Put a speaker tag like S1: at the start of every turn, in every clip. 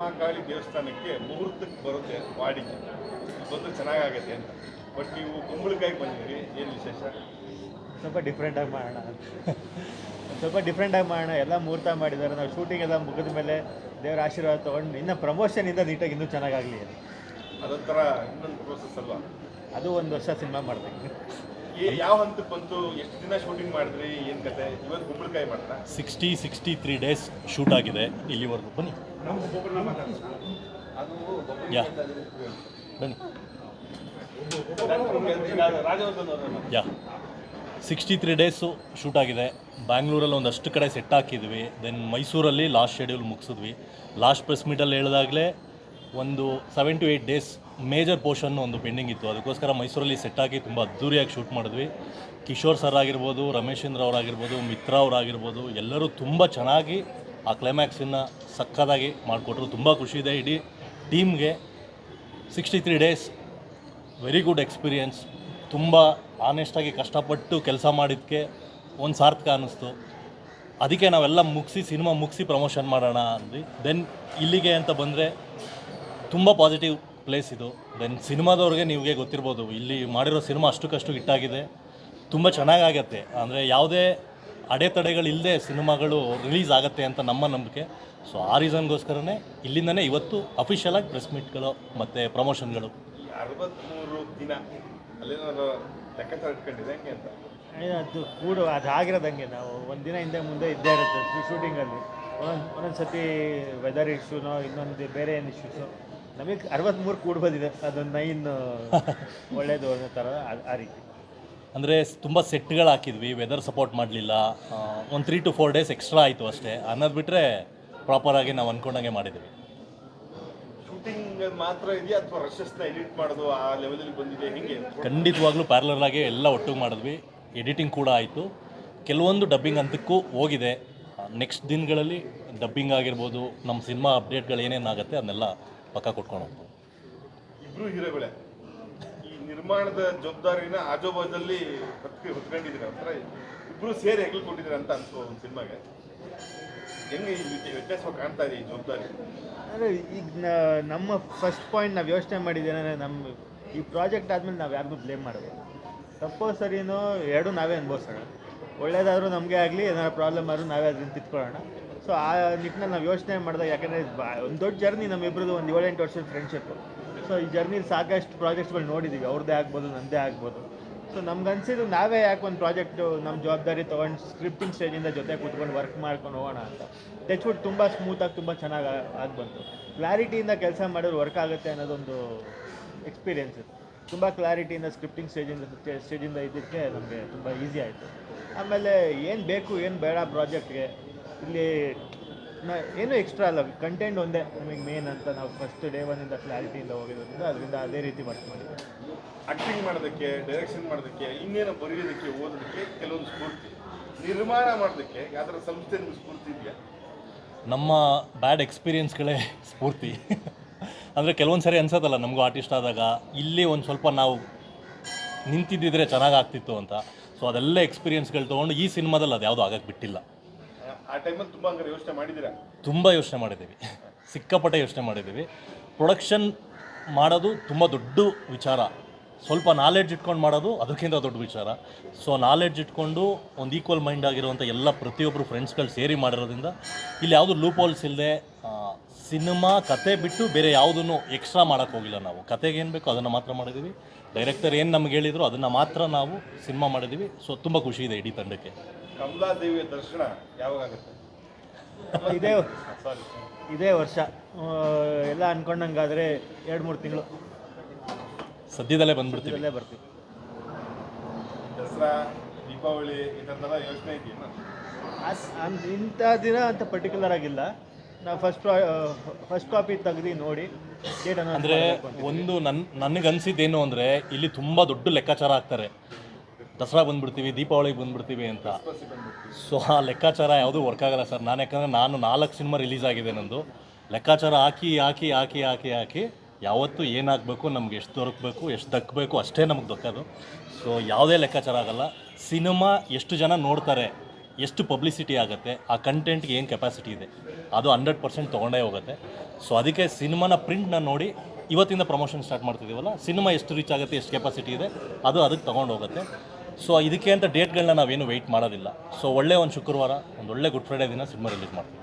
S1: ಮಹಾಕಾಳಿ ದೇವಸ್ಥಾನಕ್ಕೆ ಮುಹೂರ್ತಕ್ಕೆ ಬರುತ್ತೆ ವಾಡಿಕೆ. ಬಂದು ಚೆನ್ನಾಗಾಗತ್ತೆ ಅಂತ. ಬಟ್ ನೀವು ಕುಂಬಳಕಾಯಿ ಬಂದಿದ್ರಿ ಏನು ವಿಶೇಷ?
S2: ಸ್ವಲ್ಪ ಡಿಫ್ರೆಂಟಾಗಿ ಮಾಡೋಣ ಸ್ವಲ್ಪ ಡಿಫ್ರೆಂಟಾಗಿ ಮಾಡೋಣ. ಎಲ್ಲ ಮುಹೂರ್ತ ಮಾಡಿದ್ದಾರೆ. ನಾವು ಶೂಟಿಂಗ್ ಎಲ್ಲ ಮುಗಿದ ಮೇಲೆ ದೇವರ ಆಶೀರ್ವಾದ ತೊಗೊಂಡು ಇನ್ನು ಪ್ರಮೋಷನಿಂದ ನೀಟಾಗಿ ಇನ್ನೂ ಚೆನ್ನಾಗಾಗಲಿ
S1: ಅದೊಂಥರ ಇನ್ನೊಂದು ಪ್ರೋಸೆಸ್ ಅಲ್ವಾ?
S2: ಅದು ಒಂದು ವರ್ಷ ಸಿನಿಮಾ ಮಾಡ್ತೀನಿ
S1: ಯಾವ ಹಂತಕ್ಕೆ ಬಂತು? ಎಷ್ಟು ದಿನ ಶೂಟಿಂಗ್ ಮಾಡಿದ್ರಿ? ಏನು ಕತೆ? ಇವತ್ತು ಕುಂಬಳಕಾಯಿ ಮಾಡ್ತಾ?
S3: Sixty sixty three days shoot ಆಗಿದೆ. ಇಲ್ಲಿವರೆಗೂ ಬನ್ನಿ. ಯಾ. ಬನ್ನಿ. Yeah. Sixty three days shoot ಆಗಿದೆ. ಬ್ಯಾಂಗ್ಳೂರಲ್ಲಿ ಒಂದಷ್ಟು ಕಡೆ ಸೆಟ್ ಹಾಕಿದ್ವಿ. ದೆನ್ ಮೈಸೂರಲ್ಲಿ ಲಾಸ್ಟ್ ಶೆಡ್ಯೂಲ್ ಮುಗಿಸಿದ್ವಿ. ಲಾಸ್ಟ್ ಪ್ರೆಸ್ ಮೀಟಲ್ಲಿ ಹೇಳಿದಾಗಲೇ ಒಂದು seven to eight days major portion ಒಂದು ಪೆಂಡಿಂಗ್ ಇತ್ತು. ಅದಕ್ಕೋಸ್ಕರ ಮೈಸೂರಲ್ಲಿ ಸೆಟ್ ಆಗಿ ತುಂಬ ಅದ್ದೂರಿಯಾಗಿ ಶೂಟ್ ಮಾಡಿದ್ವಿ. ಕಿಶೋರ್ ಸರ್ ಆಗಿರ್ಬೋದು ರಮೇಶೇಂದ್ರ ಅವರಾಗಿರ್ಬೋದು ಮಿತ್ರ ಅವರಾಗಿರ್ಬೋದು ಎಲ್ಲರೂ ತುಂಬ ಚೆನ್ನಾಗಿ ಆ ಕ್ಲೈಮ್ಯಾಕ್ಸನ್ನು ಸಕ್ಕದಾಗಿ ಮಾಡಿಕೊಟ್ರು. ತುಂಬ ಖುಷಿ ಇದೆ. ಇಡೀ ಟೀಮ್ಗೆ sixty three days very good experience ತುಂಬ ಆನೆಸ್ಟಾಗಿ ಕಷ್ಟಪಟ್ಟು ಕೆಲಸ ಮಾಡಿದ್ದಕ್ಕೆ ಒಂದು ಸಾರ್ಥಕ ಅನ್ನಿಸ್ತು. ಅದಕ್ಕೆ ನಾವೆಲ್ಲ ಮುಗಿಸಿ ಸಿನಿಮಾ ಮುಗಿಸಿ ಪ್ರಮೋಷನ್ ಮಾಡೋಣ ಅಂದ್ವಿ. ದೆನ್ ಇಲ್ಲಿಗೆ ಅಂತ ಬಂದರೆ ತುಂಬ ಪಾಸಿಟಿವ್ ಪ್ಲೇಸ್ ಇದು. ದೆನ್ ಸಿನಿಮಾದವ್ರಿಗೆ ನಿಮಗೆ ಗೊತ್ತಿರ್ಬೋದು. ಇಲ್ಲಿ ಮಾಡಿರೋ ಸಿನಿಮಾ ಅಷ್ಟಕ್ಕಷ್ಟು ಹಿಟ್ಟಾಗಿದೆ. ತುಂಬ ಚೆನ್ನಾಗಾಗತ್ತೆ. ಅಂದರೆ ಯಾವುದೇ ಅಡೆತಡೆಗಳಿಲ್ಲದೆ ಸಿನಿಮಾಗಳು ರಿಲೀಸ್ ಆಗುತ್ತೆ ಅಂತ ನಮ್ಮ ನಂಬಿಕೆ. ಸೊ ಆ ರೀಸನ್ಗೋಸ್ಕರನೇ ಇಲ್ಲಿಂದನೇ ಇವತ್ತು ಅಫಿಷಿಯಲಾಗಿ ಪ್ರೆಸ್ ಮೀಟ್ಗಳು ಮತ್ತು ಪ್ರಮೋಷನ್ಗಳು
S1: ಅರವತ್ತ್ಮೂರು ದಿನ
S2: ಅದು ಕೂಡ ಅದು ಆಗಿರೋದಂಗೆ ನಾವು ಒಂದು ದಿನ ಹಿಂದೆ ಮುಂದೆ ಇದ್ದೇ ಇರುತ್ತೆ ಶೂಟಿಂಗಲ್ಲಿ. ಒಂದೊಂದು ಒಂದೊಂದು ಸತಿ ವೆದರ್ ಇಶ್ಯೂನೋ ಇನ್ನೊಂದು ಬೇರೆ ಏನು ಇಶ್ಯೂಸು ನಮಗೆ ಅರವತ್ತ್ಮೂರು ಕೂಡ ಬಂದಿದೆ. ಅದು ನೈನ್ ಒಳ್ಳೆಯದು ಅನ್ನೋ ಥರ ಆ- ರೀತಿ.
S3: ಅಂದರೆ ತುಂಬ ಸೆಟ್ಗಳು ಹಾಕಿದ್ವಿ ವೆದರ್ ಸಪೋರ್ಟ್ ಮಾಡಲಿಲ್ಲ ಒಂದು three to four days extra ಆಯಿತು ಅಷ್ಟೇ. ಅನ್ನೋದು ಬಿಟ್ಟರೆ ಪ್ರಾಪರಾಗಿ ನಾವು ಅಂದ್ಕೊಂಡಂಗೆ ಮಾಡಿದ್ವಿ.
S1: ಶೂಟಿಂಗ್ ಮಾತ್ರ ಇದೆಯಾ ಅಥವಾ ರಶಸ್ನ ಎಡಿಟ್ ಮಾಡೋದು ಆ ಲೆವೆಲಲ್ಲಿ ಬಂದಿದೆ ಹೆಂಗೆ?
S3: ಖಂಡಿತವಾಗ್ಲೂ ಪ್ಯಾರ್ಲರ್ ಆಗಿ ಎಲ್ಲ ಒಟ್ಟಿಗೆ ಮಾಡಿದ್ವಿ. ಎಡಿಟಿಂಗ್ ಕೂಡ ಆಯಿತು. ಕೆಲವೊಂದು ಡಬ್ಬಿಂಗ್ ಅಂತಕ್ಕೂ ಹೋಗಿದೆ. ನೆಕ್ಸ್ಟ್ ದಿನಗಳಲ್ಲಿ ಡಬ್ಬಿಂಗ್ ಆಗಿರ್ಬೋದು ನಮ್ಮ ಸಿನಿಮಾ ಅಪ್ಡೇಟ್ಗಳು ಏನೇನಾಗುತ್ತೆ ಅದನ್ನೆಲ್ಲ ಪಕ್ಕ ಕೊಟ್ಕೊಂಡು
S1: ಇಬ್ರು ಹೀರೋಗಳೇ ಈ ನಿರ್ಮಾಣದ ಜವಾಬ್ದಾರಿನ ಆಜೋಬಾಜಲ್ಲಿ ಹೊತ್ತಿ ಹೊತ್ಕೊಂಡಿದ್ದೀರ? ಒಂಥರ ಇಬ್ರು ಸೇರಿ ಹೆಗ್ಲು ಕೊಟ್ಟಿದ್ದೀರ ಅಂತ ಅನ್ಸೋ ಒಂದು ಸಿನಿಮಾಗೆ. ಹೆಂಗೆ ಈ ವ್ಯತ್ಯ- ವ್ಯತ್ಯಾಸ ಕಾಣ್ತಾ ಇದೆ ಈ ಜವಾಬ್ದಾರಿ?
S2: ಅಂದರೆ ಈಗ ನಮ್ಮ ಫಸ್ಟ್ ಪಾಯಿಂಟ್ ನಾವು ಯೋಚನೆ ಮಾಡಿದ್ದೇನೆ ನಮ್ಮ ಈ ಪ್ರಾಜೆಕ್ಟ್ ಆದಮೇಲೆ ನಾವು ಯಾರಿಗೂ ಬ್ಲೇಮ್ ಮಾಡೋದು ತಪ್ಪೋ ಸರಿನೋ ಎರಡು ನಾವೇ ಅನುಭವಿಸೋಣ. ಒಳ್ಳೇದಾದರೂ ನಮಗೆ ಆಗಲಿ ಏನಾದ್ರು ಪ್ರಾಬ್ಲಮ್ ಆದರೂ ನಾವೇ ಅದನ್ನು ತಿತ್ಕೊಳ್ಳೋಣ ಸೊ ಆ ನಿಟ್ಟಿನಲ್ಲಿ ನಾವು ಯೋಚನೆ ಮಾಡಿದಾಗ ಯಾಕಂದರೆ ಒಂದು ದೊಡ್ಡ ಜರ್ನಿ ನಮ್ಮಿಬ್ರದ್ದು ಒಂದು ಏಳೆಂಟು ವರ್ಷದ ಫ್ರೆಂಡ್ಶಿಪ್ಪು ಸೊ ಈ ಜರ್ನಿಲಿ ಸಾಕಷ್ಟು ಪ್ರಾಜೆಕ್ಟ್ಸ್ಗಳು ನೋಡಿದ್ದೀವಿ ಅವ್ರದ್ದೇ ಆಗ್ಬೋದು ನನ್ನದೇ ಆಗ್ಬೋದು. ಸೊ ನಮ್ಗೆ ಅನ್ಸಿದ್ದು ನಾವೇ ಯಾಕೆ ಒಂದು ಪ್ರಾಜೆಕ್ಟು ನಮ್ಮ ಜವಾಬ್ದಾರಿ ತೊಗೊಂಡು ಸ್ಕ್ರಿಪ್ಟಿಂಗ್ ಸ್ಟೇಜಿಂದ ಜೊತೆ ಕೂತ್ಕೊಂಡು ವರ್ಕ್ ಮಾಡ್ಕೊಂಡು ಹೋಗೋಣ ಅಂತ. ಟಚ್ವುಡ್ ತುಂಬ ಸ್ಮೂತಾಗಿ ತುಂಬ ಚೆನ್ನಾಗಿ ಆಗಿ ಬಂತು. ಕ್ಲಾರಿಟಿಯಿಂದ ಕೆಲಸ ಮಾಡಿದ್ರೆ ವರ್ಕ್ ಆಗುತ್ತೆ ಅನ್ನೋದೊಂದು ಎಕ್ಸ್ಪೀರಿಯೆನ್ಸ್ ಇತ್ತು. ತುಂಬ ಕ್ಲಾರಿಟಿಯಿಂದ ಸ್ಕ್ರಿಪ್ಟಿಂಗ್ ಸ್ಟೇಜಿಂದ ಸ್ಟೇಜಿಂದ ಇದ್ದಕ್ಕೆ ನಮಗೆ ತುಂಬ ಈಸಿ ಆಯಿತು. ಆಮೇಲೆ ಏನು ಬೇಕು, ಏನು ಬೇಡ ಪ್ರಾಜೆಕ್ಟ್ಗೆ ಇಲ್ಲಿ ಏನು ಏನೂ ಎಕ್ಸ್ಟ್ರಾ ಅಲ್ಲ. ಕಂಟೆಂಟ್ ಒಂದೇ ನಮಗೆ ಮೇನ್ ಅಂತ ನಾವು ಫಸ್ಟ್ ಡೇ ಒನ್ನಿಂದ ಕ್ಲಾರಿಟಿಯಿಂದ ಹೋಗಿರೋದ್ರಿಂದ ಅದರಿಂದ ಅದೇ ರೀತಿ ವರ್ಕ್ ಮಾಡಿದ್ವಿ
S1: ಆ್ಯಕ್ಟಿಂಗ್ ಮಾಡೋದಕ್ಕೆ ಡೈರೆಕ್ಷನ್ ಮಾಡೋದಕ್ಕೆ ಇನ್ನೇನೋ ಬರೆಯೋದಕ್ಕೆ ಓದೋದಕ್ಕೆ ಕೆಲವೊಂದು ಸ್ಫೂರ್ತಿ. ನಿರ್ಮಾಣ ಮಾಡೋದಕ್ಕೆ ಯಾವ್ದಾರ ಸಂಸ್ಥೆ ನಿಮ್ಗೆ ಸ್ಫೂರ್ತಿ ಇದೆಯಾ?
S3: ನಮ್ಮ ಬ್ಯಾಡ್ ಎಕ್ಸ್ಪೀರಿಯನ್ಸ್ಗಳೇ ಸ್ಫೂರ್ತಿ. ಅಂದರೆ ಕೆಲವೊಂದು ಸರಿ ಅನ್ಸತ್ತಲ್ಲ ನಮಗೂ ಆರ್ಟಿಸ್ಟ್ ಆದಾಗ ಇಲ್ಲಿ ಒಂದು ಸ್ವಲ್ಪ ನಾವು ನಿಂತಿದ್ದಿದ್ರೆ ಚೆನ್ನಾಗಾಗ್ತಿತ್ತು ಅಂತ. ಸೊ ಅದೆಲ್ಲ ಎಕ್ಸ್ಪೀರಿಯನ್ಸ್ಗಳು ತೊಗೊಂಡು ಈ ಸಿನಿಮಾದಲ್ಲಿ ಅದು ಯಾವುದೂ ಆಗಕ್ಕೆ ಬಿಟ್ಟಿಲ್ಲ.
S1: ಆ- ತುಂಬ ಯೋಚನೆ ಮಾಡಿದ್ದೀರಾ?
S3: ತುಂಬ ಯೋಚನೆ ಮಾಡಿದ್ದೀವಿ. ಸಿಕ್ಕಾಪಟ್ಟೆ ಯೋಚನೆ ಮಾಡಿದ್ದೀವಿ. ಪ್ರೊಡಕ್ಷನ್ ಮಾಡೋದು ತುಂಬ ದೊಡ್ಡ ವಿಚಾರ. ಸ್ವಲ್ಪ ನಾಲೆಡ್ಜ್ ಇಟ್ಕೊಂಡು ಮಾಡೋದು ಅದಕ್ಕಿಂತ ದೊಡ್ಡ ವಿಚಾರ. ಸೊ ನಾಲೆಡ್ಜ್ ಇಟ್ಕೊಂಡು ಒಂದು ಈಕ್ವಲ್ ಮೈಂಡ್ ಆಗಿರುವಂಥ ಎಲ್ಲ ಪ್ರತಿಯೊಬ್ಬರು ಫ್ರೆಂಡ್ಸ್ಗಳು ಸೇರಿ ಮಾಡಿರೋದ್ರಿಂದ ಇಲ್ಲಿ ಯಾವುದು ಲೂಪ್ ಹೋಲ್ಸ್ ಇಲ್ಲದೆ ಸಿನಿಮಾ ಕತೆ ಬಿಟ್ಟು ಬೇರೆ ಯಾವುದನ್ನು ಎಕ್ಸ್ಟ್ರಾ ಹೋಗಿಲ್ಲ ನಾವು. ಕತೆಗೆ ಏನು ಬೇಕೋ ಅದನ್ನು ಮಾತ್ರ ಮಾಡಿದ್ದೀವಿ. ಡೈರೆಕ್ಟರ್ ಏನು ನಮ್ಗೆ ಹೇಳಿದ್ರು ಅದನ್ನು ಮಾತ್ರ ನಾವು ಸಿನಿಮಾ ಮಾಡಿದ್ದೀವಿ. ಸೊ ತುಂಬ ಖುಷಿ ಇದೆ ಇಡೀ ತಂಡಕ್ಕೆ.
S1: ಕಮಲಾದೇವಿಯ ದರ್ಶನ ಯಾವಾಗ ಆಗುತ್ತೆ?
S2: ಇದೇ
S1: ಸಾರಿ
S2: ಇದೇ ವರ್ಷ. ಎಲ್ಲ ಅನ್ಕೊಂಡಂಗಾದ್ರೆ ಎರಡು ಮೂರು ತಿಂಗಳು.
S3: ಸದ್ಯದಲ್ಲೇ ಬಂದ್ಬಿಡ್ತೀವಿ.
S2: ಇಲ್ಲೇ ಬರ್ತೀವಿ.
S1: ದಸರಾ ದೀಪಾವಳಿ ಈ ಥರದೆಲ್ಲ ಯೋಚನೆ ಇದೆಯಾ?
S2: ಅಸ್- ಅಂದ್- ಇಂಥ ದಿನ ಅಂತ ಪರ್ಟಿಕ್ಯುಲರ್ ಆಗಿಲ್ಲ. ನಾವು ಫಸ್ಟ್ ಫಸ್ಟ್ ಕಾಪಿ ತೆಗ್ದು ನೋಡಿ ಡೇಟ್
S3: ಅಂದರೆ ಒಂದು ನನ್ನ ನನಗನ್ಸಿದ್ದೇನು ಅಂದ್ರೆ ಅಂದರೆ ಇಲ್ಲಿ ತುಂಬ ದೊಡ್ಡ ಲೆಕ್ಕಾಚಾರ ಹಾಕ್ತಾರೆ ದಸರಾ ಬಂದ್ಬಿಡ್ತೀವಿ, ದೀಪಾವಳಿಗೆ ಬಂದ್ಬಿಡ್ತೀವಿ ಅಂತ. ಸೊ ಆ ಲೆಕ್ಕಾಚಾರ ಯಾವುದೂ ವರ್ಕ್ ಆಗಲ್ಲ ಸರ್. ನಾನು ಯಾಕಂದರೆ ನಾನು ನಾಲ್ಕು ಸಿನಿಮಾ ರಿಲೀಸ್ ಆಗಿದೆ ನಂದು. ಲೆಕ್ಕಾಚಾರ ಹಾಕಿ ಹಾಕಿ ಹಾಕಿ ಹಾಕಿ ಹಾಕಿ ಯಾವತ್ತು ಏನಾಗಬೇಕು, ನಮ್ಗೆ ಎಷ್ಟು ದೊರಕಬೇಕು, ಎಷ್ಟು ದಕ್ಕಬೇಕು ಅಷ್ಟೇ ನಮಗೆ ದೊಕ್ಕೋದು ಸೊ ಯಾವುದೇ ಲೆಕ್ಕಾಚಾರ ಆಗಲ್ಲ. ಸಿನಿಮಾ ಎಷ್ಟು ಜನ ನೋಡ್ತಾರೆ, ಎಷ್ಟು ಪಬ್ಲಿಸಿಟಿ ಆಗುತ್ತೆ, ಆ ಕಂಟೆಂಟ್ಗೆ ಏನು ಕೆಪಾಸಿಟಿ ಇದೆ, ಅದು ಹಂಡ್ರೆಡ್ ಪರ್ಸೆಂಟ್ ತೊಗೊಂಡೇ ಹೋಗುತ್ತೆ. ಸೊ ಅದಕ್ಕೆ ಸಿನಿಮಾನ ಪ್ರಿಂಟ್ನ ನೋಡಿ ಇವತ್ತಿಂದ ಪ್ರಮೋಷನ್ ಸ್ಟಾರ್ಟ್ ಮಾಡ್ತಿದ್ದೀವಲ್ಲ ಸಿನಿಮಾ ಎಷ್ಟು ರೀಚ್ ಆಗುತ್ತೆ, ಎಷ್ಟು ಕೆಪಾಸಿಟಿ ಇದೆ, ಅದು ಅದಕ್ಕೆ ತೊಗೊಂಡು ಹೋಗುತ್ತೆ. ಸೊ ಇದಕ್ಕೆ ಅಂತ ಡೇಟ್ಗಳನ್ನ ನಾವೇನು ವೆಯ್ಟ್ ಮಾಡೋದಿಲ್ಲ. ಸೊ ಒಳ್ಳೆ ಒಂದು ಶುಕ್ರವಾರ ಒಂದು ಒಳ್ಳೆ ಗುಡ್ ಫ್ರೈಡೇ ದಿನ ಸಿನಿಮಾ ರಿಲೀಸ್ ಮಾಡ್ತೀವಿ.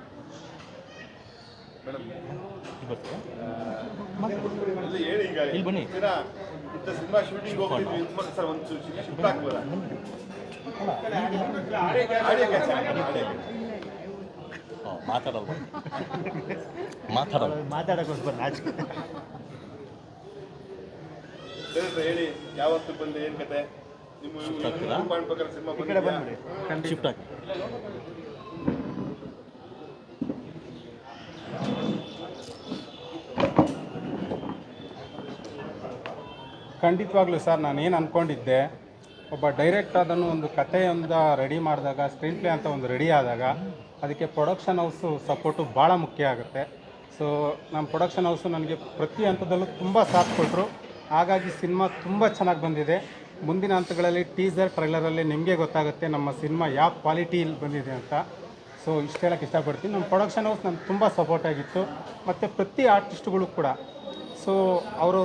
S3: ಇಲ್ಲಿ ಬನ್ನಿ. ಮಾತಾಡಲ್ವ
S2: ಮಾತಾಡೋಕ್ಕೋಸ್ಕರ
S1: ಸರ್ ಹೇಳಿ ಯಾವತ್ತು ಬಂದು ಏನ್ ಕತೆ? ನಿಮ್ಮ
S3: ಆಗ್ತೀರಾ? ಶಿಫ್ಟ್ ಆಗಿ
S4: ಖಂಡಿತವಾಗ್ಲೂ ಸರ್ ನಾನು ಏನು ಅಂದ್ಕೊಂಡಿದ್ದೆ ಒಬ್ಬ ಡೈರೆಕ್ಟ್ ಅದನ್ನು ಒಂದು ಕಥೆಯಿಂದ ರೆಡಿ ಮಾಡಿದಾಗ ಸ್ಕ್ರೀನ್ ಪ್ಲೇ ಅಂತ ಒಂದು ರೆಡಿ ಆದಾಗ ಅದಕ್ಕೆ ಪ್ರೊಡಕ್ಷನ್ ಹೌಸು ಸಪೋರ್ಟು ಭಾಳ ಮುಖ್ಯ ಆಗುತ್ತೆ. ಸೊ ನಮ್ಮ ಪ್ರೊಡಕ್ಷನ್ ಹೌಸು ನನಗೆ ಪ್ರತಿ ಹಂತದಲ್ಲೂ ತುಂಬ ಸಾಥ್ ಕೊಟ್ಟರು ಹಾಗಾಗಿ ಸಿನಿಮಾ ತುಂಬ ಚೆನ್ನಾಗಿ ಬಂದಿದೆ. ಮುಂದಿನ ಹಂತಗಳಲ್ಲಿ ಟೀಸರ್, ಟ್ರೈಲರಲ್ಲಿ ನಿಮಗೆ ಗೊತ್ತಾಗುತ್ತೆ ನಮ್ಮ ಸಿನಿಮಾ ಯಾವ ಕ್ವಾಲಿಟಿಯಲ್ಲಿ ಬಂದಿದೆ ಅಂತ. ಸೊ ಇಷ್ಟು ಹೇಳಕ್ಕೆ ಇಷ್ಟಪಡ್ತೀನಿ. ನಮ್ಮ ಪ್ರೊಡಕ್ಷನ್ ಹೌಸ್ ನಮ್ಗೆ ತುಂಬ ಸಪೋರ್ಟ್ ಆಗಿತ್ತು. ಮತ್ತು ಪ್ರತಿ ಆರ್ಟಿಸ್ಟ್ಗಳು ಕೂಡ. ಸೊ ಅವರು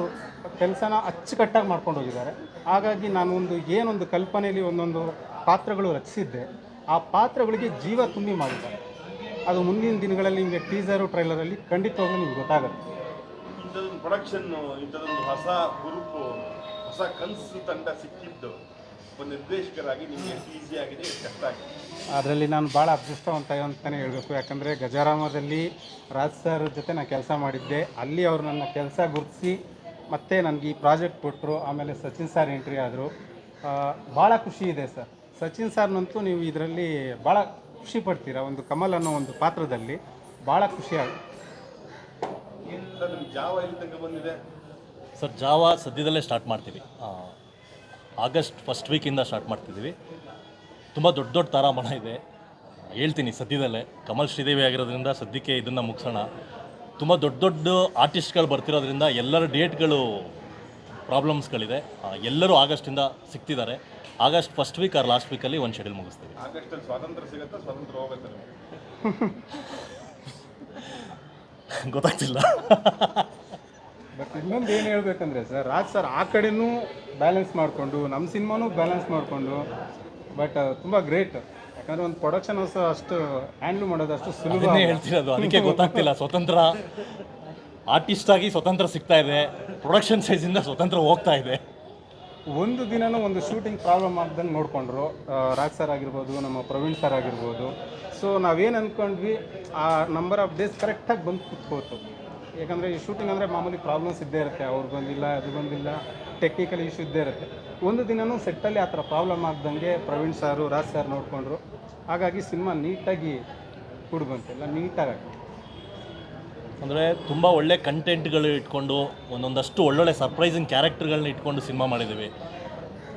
S4: ಕೆಲಸನ ಅಚ್ಚುಕಟ್ಟಾಗಿ ಮಾಡ್ಕೊಂಡು ಹೋಗಿದ್ದಾರೆ. ಹಾಗಾಗಿ ನಾನು ಒಂದು ಏನೊಂದು ಕಲ್ಪನೆಯಲ್ಲಿ ಒಂದೊಂದು ಪಾತ್ರಗಳು ರಚಿಸಿದ್ದೆ. ಆ ಪಾತ್ರಗಳಿಗೆ ಜೀವ ತುಂಬಿ ಮಾಡಿದ್ದಾರೆ ಅದು ಮುಂದಿನ ದಿನಗಳಲ್ಲಿ ನಿಮಗೆ ಟೀಸರು ಟ್ರೈಲರಲ್ಲಿ ಖಂಡಿತವಾಗ್ಲೂ ನಿಮ್ಗೆ ಗೊತ್ತಾಗುತ್ತೆ.
S1: ಇಂಥದ್ದೊಂದು ಪ್ರೊಡಕ್ಷನ್ ಇಂಥದ್ದೊಂದು ಹೊಸ ಹುರುಪು ಹೊಸ ಕನಸು ತಂಡ ಸಿಕ್ಕಿದ್ದು. ಒಬ್ಬ ನಿರ್ದೇಶಕರಾಗಿ ನಿಮಗೆ ಈಸಿ ಆಗಿದೆ ಕಷ್ಟ ಆಗಿದೆ.
S4: ಅದರಲ್ಲಿ ನಾನು ಭಾಳ ಅದೃಷ್ಟವಂತ ಅಂತಲೇ ಹೇಳಬೇಕು. ಯಾಕಂದರೆ ಗಜಾರಾಮದಲ್ಲಿ ರಾಜ್ ಸರ್ ಜೊತೆ ನಾನು ಕೆಲಸ ಮಾಡಿದ್ದೆ. ಅಲ್ಲಿ ಅವರು ನನ್ನ ಕೆಲಸ ಗುರುತಿಸಿ ಮತ್ತೆ ನನಗೆ ಈ ಪ್ರಾಜೆಕ್ಟ್ ಕೊಟ್ಟರು ಆಮೇಲೆ ಸಚಿನ್ ಸರ್ ಎಂಟ್ರಿ ಆದರು. ಭಾಳ ಖುಷಿ ಇದೆ ಸರ್. ಸಚಿನ್ ಸರ್ನಂತೂ ನೀವು ಇದರಲ್ಲಿ ಭಾಳ ಖುಷಿ ಪಡ್ತೀರಾ? ಒಂದು ಕಮಲ್ ಅನ್ನೋ ಒಂದು ಪಾತ್ರದಲ್ಲಿ ಭಾಳ ಖುಷಿ ಆಗುತ್ತೆ
S1: ಸರ್ ನಿಮ್ಗೆ ಜಾವ ಎಲ್ಲಿ ಬಂದಿದೆ?
S3: ಸರ್ ಜಾವ ಸದ್ಯದಲ್ಲೇ ಸ್ಟಾರ್ಟ್ ಮಾಡ್ತೀವಿ. ಆಗಸ್ಟ್ ಫಸ್ಟ್ ವೀಕಿಂದ ಸ್ಟಾರ್ಟ್ ಮಾಡ್ತಿದ್ದೀವಿ. ತುಂಬ ದೊಡ್ಡ ದೊಡ್ಡ ತಾರಾಮಣ ಇದೆ. ಹೇಳ್ತೀನಿ ಸದ್ಯದಲ್ಲೇ. ಕಮಲ್ ಶ್ರೀದೇವಿ ಆಗಿರೋದ್ರಿಂದ ಸದ್ಯಕ್ಕೆ ಇದನ್ನು ಮುಗಿಸೋಣ. ತುಂಬ ದೊಡ್ಡ ದೊಡ್ಡ ಆರ್ಟಿಸ್ಟ್ಗಳು ಬರ್ತಿರೋದ್ರಿಂದ ಎಲ್ಲರ ಡೇಟ್ಗಳು ಪ್ರಾಬ್ಲಮ್ಸ್ಗಳಿದೆ. ಎಲ್ಲರೂ ಆಗಸ್ಟಿಂದ ಸಿಗ್ತಿದ್ದಾರೆ. August first week or last ವೀಕಲ್ಲಿ ಒಂದು ಶೆಡ್ಯೂಲ್ ಮುಗಿಸ್ತೀವಿ? ಗೊತ್ತಾಗ್ತಿಲ್ಲ.
S4: ಬಟ್ ಇನ್ನೊಂದು ಏನು ಹೇಳ್ಬೇಕಂದ್ರೆ ಸರ್ ರಾಜ್ ಸರ್ ಆ ಕಡೆನೂ ಬ್ಯಾಲೆನ್ಸ್ ಮಾಡಿಕೊಂಡು ನಮ್ಮ ಸಿನಿಮಾನೂ ಬ್ಯಾಲೆನ್ಸ್ ಮಾಡಿಕೊಂಡು ಬಟ್ ತುಂಬ ಗ್ರೇಟ್ ಯಾಕಂದ್ರೆ ಒಂದು ಪ್ರೊಡಕ್ಷನ್ ಹೌಸ್ ಅಷ್ಟು ಹ್ಯಾಂಡ್ಲ್ ಮಾಡೋದು ಅಷ್ಟು ಸುಲಭ
S3: ಹೇಳ್ತಿರೋದು ಅದಕ್ಕೆ ಗೊತ್ತಾಗ್ತಿಲ್ಲ. ಸ್ವತಂತ್ರ ಆರ್ಟಿಸ್ಟ್ ಆಗಿ ಸ್ವತಂತ್ರ ಸಿಗ್ತಾ ಇದೆ ಪ್ರೊಡಕ್ಷನ್ ಸೈಜಿಂದ ಸ್ವತಂತ್ರ ಹೋಗ್ತಾ ಇದೆ.
S4: ಒಂದು ದಿನನೂ ಒಂದು ಶೂಟಿಂಗ್ ಪ್ರಾಬ್ಲಮ್ ಆಗ್ದಂಗೆ ನೋಡಿಕೊಂಡ್ರು. ರಾಜ್ ಸರ್ ಆಗಿರ್ಬೋದು ನಮ್ಮ ಪ್ರವೀಣ್ ಸರ್ ಆಗಿರ್ಬೋದು. ಸೊ ನಾವೇನು ಅಂದ್ಕೊಂಡ್ವಿ ಆ ನಂಬರ್ ಆಫ್ ಡೇಸ್ ಕರೆಕ್ಟಾಗಿ ಬಂದು ಕೂತ್ಕೋತು. ಯಾಕಂದರೆ ಈ ಶೂಟಿಂಗ್ ಅಂದರೆ ಮಾಮೂಲಿ ಪ್ರಾಬ್ಲಮ್ಸ್ ಇದ್ದೇ ಇರುತ್ತೆ. ಅವ್ರು ಬಂದಿಲ್ಲ ಅದು ಬಂದಿಲ್ಲ ಟೆಕ್ನಿಕಲ್ ಇಶ್ಯೂ ಇದ್ದೇ ಇರುತ್ತೆ. ಒಂದು ದಿನವೂ ಸೆಟ್ಟಲ್ಲಿ ಆ ಥರ ಪ್ರಾಬ್ಲಮ್ ಆಗ್ದಂಗೆ ಪ್ರವೀಣ್ ಸಾರು, ರಾಜ್ ಸರ್ ನೋಡಿಕೊಂಡ್ರು. ಹಾಗಾಗಿ ಸಿನಿಮಾ ನೀಟಾಗಿ ಕೂಡಿ ಬಂತು. ಎಲ್ಲ ನೀಟಾಗಿ
S3: ಅಂದರೆ ತುಂಬ ಒಳ್ಳೆ ಕಂಟೆಂಟ್ಗಳು ಇಟ್ಕೊಂಡು, ಒಂದೊಂದಷ್ಟು ಒಳ್ಳೊಳ್ಳೆ ಸರ್ಪ್ರೈಸಿಂಗ್ ಕ್ಯಾರೆಕ್ಟರ್ಗಳನ್ನ ಇಟ್ಕೊಂಡು ಸಿನಿಮಾ ಮಾಡಿದ್ದೀವಿ.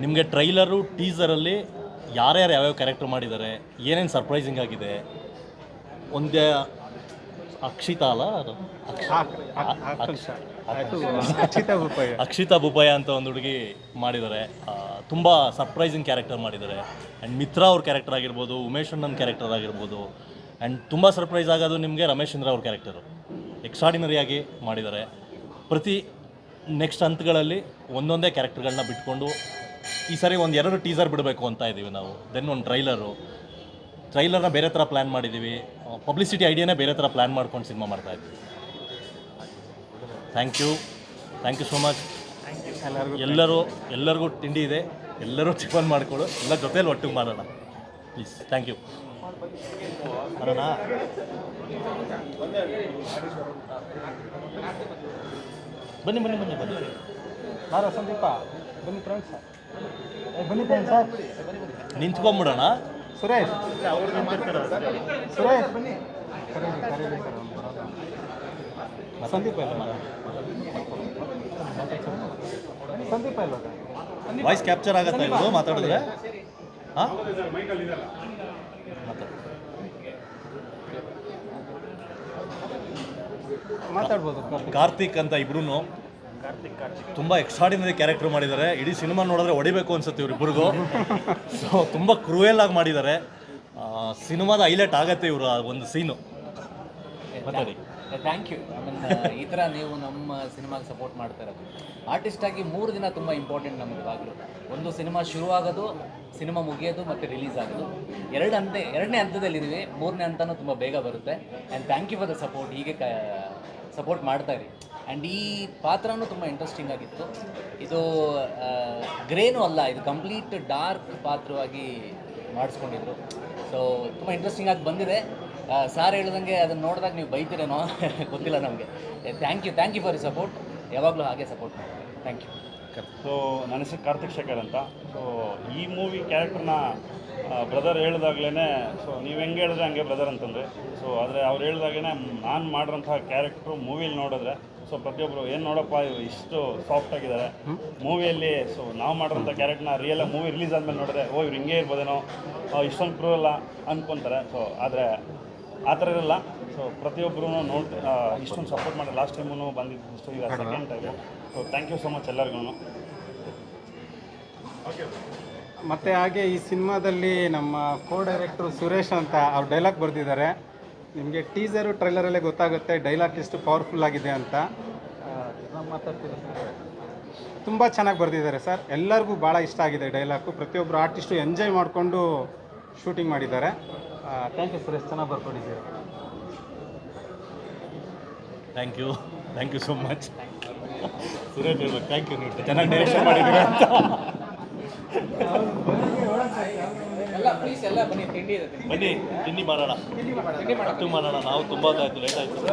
S3: ನಿಮಗೆ ಟ್ರೈಲರು ಟೀಸರಲ್ಲಿ ಯಾರ್ಯಾರು ಯಾವ್ಯಾವ ಕ್ಯಾರೆಕ್ಟರ್ ಮಾಡಿದ್ದಾರೆ, ಏನೇನು ಸರ್ಪ್ರೈಸಿಂಗ್ ಆಗಿದೆ, ಒಂದೇ ಅಕ್ಷಿತಾ ಅಲ್ಲ ಅದು? ಅಕ್ಷ-
S4: ಆಯಿತು ಅಕ್ಷಿತ
S3: ಬುಬ್ಬಯ್ಯ ಅಂತ ಒಂದು ಹುಡುಗಿ ಮಾಡಿದ್ದಾರೆ. ತುಂಬ ಸರ್ಪ್ರೈಸಿಂಗ್ ಕ್ಯಾರೆಕ್ಟರ್ ಮಾಡಿದ್ದಾರೆ. ಆ್ಯಂಡ್ ಮಿತ್ರಾ ಅವ್ರ ಕ್ಯಾರೆಕ್ಟರ್ ಆಗಿರ್ಬೋದು ಉಮೇಶ್ ಅಣ್ಣನ ಕ್ಯಾರೆಕ್ಟರ್ ಆಗಿರ್ಬೋದು. ಆ್ಯಂಡ್ ತುಂಬ ಸರ್ಪ್ರೈಸ್ ಆಗೋದು ನಿಮಗೆ ರಮೇಶ್ ಚಂದ್ರ ಅವ್ರ ಕ್ಯಾರೆಕ್ಟರು ಎಕ್ಸ್ಟ್ರಾಡಿನರಿಯಾಗಿ ಮಾಡಿದ್ದಾರೆ. ಪ್ರತಿ ನೆಕ್ಸ್ಟ್ ಹಂತ್ಗಳಲ್ಲಿ ಒಂದೊಂದೇ ಕ್ಯಾರೆಕ್ಟರ್ಗಳನ್ನ ಬಿಟ್ಕೊಂಡು ಈ ಸರಿ ಒಂದು ಎರಡು ಟೀಸರ್ ಬಿಡಬೇಕು ಅಂತ ಇದ್ದೀವಿ ನಾವು. ದೆನ್ ಒಂದು ಟ್ರೈಲರು ಟ್ರೈಲರ್ನ ಬೇರೆ ಥರ ಪ್ಲ್ಯಾನ್ ಮಾಡಿದ್ದೀವಿ ಪಬ್ಲಿಸಿಟಿ ಐಡಿಯಾನೇ ಬೇರೆ ಥರ ಪ್ಲ್ಯಾನ್ ಮಾಡ್ಕೊಂಡು ಸಿನಿಮಾ ಮಾಡ್ತಾ ಇದ್ದೀವಿ thank you thank you so much
S4: ಎಲ್ಲರಿಗೂ
S3: ಎಲ್ಲರೂ ಎಲ್ಲರಿಗೂ ತಿಂಡಿ ಇದೆ. ಎಲ್ಲರೂ ಟಿಫನ್ ಮಾಡಿಕೊಡು ಎಲ್ಲ ಜೊತೆಯಲ್ಲಿ ಒಟ್ಟಿಗೆ ಮಾಡೋಣ. ಪ್ಲೀಸ್ ಥ್ಯಾಂಕ್ ಯು ಬರೋಣ ಬನ್ನಿ ಬನ್ನಿ ಬನ್ನಿ ಬನ್ನಿ.
S4: ಸಂದೀಪ ಬನ್ನಿ ಫ್ರೆಂಡ್ಸ್ ಬನ್ನಿ ಫ್ರೆಂಡ್ಸ್
S3: ನಿಂತ್ಕೊಂಬಿಡೋಣ.
S4: ಸುರೇಶ್. ಸುರೇಶ್. ಬನ್ನಿ. ಸಂದೀಪ ಸಂದೀಪ ಇಲ್ಲ.
S3: ವಾಯ್ಸ್ ಕ್ಯಾಪ್ಚರ್ ಆಗತ್ತೆ ಇದು ಮಾತಾಡಿದ್ರೆ? ಹಾಂ?
S4: ಮಾತಾಡ್ಬೋದು. ಕಾರ್ತಿಕ್
S3: ಅಂತ ಇಬ್ರು ತುಂಬ ಎಕ್ಸ್ಟ್ರಾಡಿನರಿ ಕ್ಯಾರೆಕ್ಟರ್ ಮಾಡಿದ್ದಾರೆ. ಇಡೀ ಸಿನಿಮಾ ನೋಡಿದ್ರೆ ಹೊಡಿಬೇಕು ಅನ್ಸುತ್ತೆ ಇವ್ರಿಬ್ರಿಗೂ. ಸೊ ತುಂಬ ಕ್ರೂಯಲ್ ಆಗಿ ಮಾಡಿದ್ದಾರೆ. ಸಿನಿಮಾದ ಹೈಲೈಟ್ ಆಗತ್ತೆ ಇವರು ಒಂದು ಸೀನು
S5: ಥ್ಯಾಂಕ್ ಯು ಈ ಥರ ನೀವು ನಮ್ಮ ಸಿನಿಮಾಗೆ ಸಪೋರ್ಟ್ ಮಾಡ್ತಾ ಇರೋದು. ಆರ್ಟಿಸ್ಟ್ ಆಗಿ ಮೂರು ದಿನ ತುಂಬ ಇಂಪಾರ್ಟೆಂಟ್ ನಮಗೆ ಇವಾಗಲೂ ಒಂದು ಸಿನಿಮಾ ಶುರುವಾಗೋದು ಸಿನಿಮಾ ಮುಗಿಯೋದು ಮತ್ತು ರಿಲೀಸ್ ಆಗೋದು. ಎರಡು ಹಂತ ಎರಡನೇ ಹಂತದಲ್ಲಿದ್ದೀವಿ ಮೂರನೇ ಹಂತನೂ ತುಂಬ ಬೇಗ ಬರುತ್ತೆ. And thank you for the support ಹೀಗೆ ಸಪೋರ್ಟ್ ಮಾಡ್ತಾ ಇರಿ. ಆ್ಯಂಡ್ ಈ ಪಾತ್ರನೂ ತುಂಬ ಇಂಟ್ರೆಸ್ಟಿಂಗ್ ಆಗಿತ್ತು. ಇದು ಗ್ರೇನು ಅಲ್ಲ, ಇದು ಕಂಪ್ಲೀಟ್ ಡಾರ್ಕ್ ಪಾತ್ರವಾಗಿ ಮಾಡಿಸ್ಕೊಂಡಿದ್ರು. ಸೊ ತುಂಬ ಇಂಟ್ರೆಸ್ಟಿಂಗ್ ಆಗಿ ಬಂದಿದೆ. ಸಾರ್ ಹೇಳ್ದಂಗೆ ಅದನ್ನು ನೋಡಿದಾಗ ನೀವು ಬೈತೀರೇನೋ ಗೊತ್ತಿಲ್ಲ ನಮಗೆ. Thank you thank you for support ಯಾವಾಗಲೂ ಹಾಗೆ ಸಪೋರ್ಟ್ ಮಾಡಿ ಥ್ಯಾಂಕ್ ಯು
S6: ಸೊ ನನ್ನ ಹೆಸರು ಕಾರ್ತಿಕ್ ಶೇಖರ್ ಅಂತ. ಸೊ ಈ ಮೂವಿ ಕ್ಯಾರೆಕ್ಟರ್ನ ಬ್ರದರ್ ಹೇಳ್ದಾಗ್ಲೇ ಸೊ ನೀವು ಹೆಂಗೆ ಹೇಳಿದ್ರೆ ಹಂಗೆ ಬ್ರದರ್ ಅಂತಂದರೆ. ಸೊ ಆದರೆ ಅವ್ರು ಹೇಳ್ದಾಗೇ ನಾನು ಮಾಡಿರೋಂಥ ಕ್ಯಾರೆಕ್ಟ್ರು ಮೂವಿಲಿ ನೋಡಿದ್ರೆ ಸೊ ಪ್ರತಿಯೊಬ್ಬರು ಏನು ನೋಡಪ್ಪ ಇವ್ರು ಇಷ್ಟು ಸಾಫ್ಟ್ ಆಗಿದ್ದಾರೆ. ಮೂವಿಯಲ್ಲಿ ಸೊ ನಾವು ಮಾಡಿರೋಂಥ ಕ್ಯಾರೆಕ್ಟರ್ನ ರಿಯಲ್ ಮೂವಿ ರಿಲೀಸ್ ಆದಮೇಲೆ ನೋಡಿದ್ರೆ ಓ ಇವ್ರು ಹಿಂಗೆ ಇರ್ಬೋದೇನೋ ಇಷ್ಟೊಂದು ಅಲ್ಲ ಅಂದ್ಕೊತಾರೆ ಸೊ ಆದರೆ ಆ ಥರ ಇರಲ್ಲ. ಸೊ ಪ್ರತಿಯೊಬ್ಬರು ನೋಡ್ ಇಷ್ಟೊಂದು ಸಪೋರ್ಟ್ ಮಾಡಿ ಲಾಸ್ಟ್ ಟೈಮೂ ಬಂದಿದ್ದು ಸೊ ಈಗ second time so thank you so much ಎಲ್ಲರಿಗೂ
S4: ಮತ್ತು ಹಾಗೆ ಈ ಸಿನಿಮಾದಲ್ಲಿ ನಮ್ಮ ಕೋ ಡೈರೆಕ್ಟ್ರು ಸುರೇಶ್ ಅಂತ ಅವ್ರು ಡೈಲಾಗ್ ಬರೆದಿದ್ದಾರೆ. ನಿಮಗೆ ಟೀಸರು ಟ್ರೈಲರಲ್ಲೇ ಗೊತ್ತಾಗುತ್ತೆ ಡೈಲಾಗ್ ಎಷ್ಟು ಪವರ್ಫುಲ್ ಆಗಿದೆ ಅಂತ. ತುಂಬ ಚೆನ್ನಾಗಿ ಬರೆದಿದ್ದಾರೆ ಸರ್. ಎಲ್ಲರಿಗೂ ಭಾಳ ಇಷ್ಟ ಆಗಿದೆ ಡೈಲಾಗು ಪ್ರತಿಯೊಬ್ಬರು ಆರ್ಟಿಸ್ಟು ಎಂಜಾಯ್ ಮಾಡಿಕೊಂಡು ಶೂಟಿಂಗ್ ಮಾಡಿದ್ದಾರೆ. ಥ್ಯಾಂಕ್ ಯು ಸರ್ ಎಷ್ಟು ಚೆನ್ನಾಗಿ ಬರ್ಕೊಂಡಿದ್ದೀರಾ
S3: thank you thank you so much Suresh ಹೇಳ್ಬೇಕು ಥ್ಯಾಂಕ್ ಯು ನೀವು ಚೆನ್ನಾಗಿ ಡೈರೆಕ್ಷನ್ ಮಾಡಿದ್ದೀರಾ ಅಂತ.
S5: ಪ್ಲೀಸ್ ಎಲ್ಲ ಬನ್ನಿ ತಿಂಡಿ ಇದೆ
S3: ಬನ್ನಿ ತಿಂಡಿ ಮಾಡೋಣ. ತಿಂಡಿ ಮಾಡೋಣ. ನಾವು ತುಂಬ ಹೊತ್ತಾಯ್ತು ಲೇಟ್ ಆಯಿತು.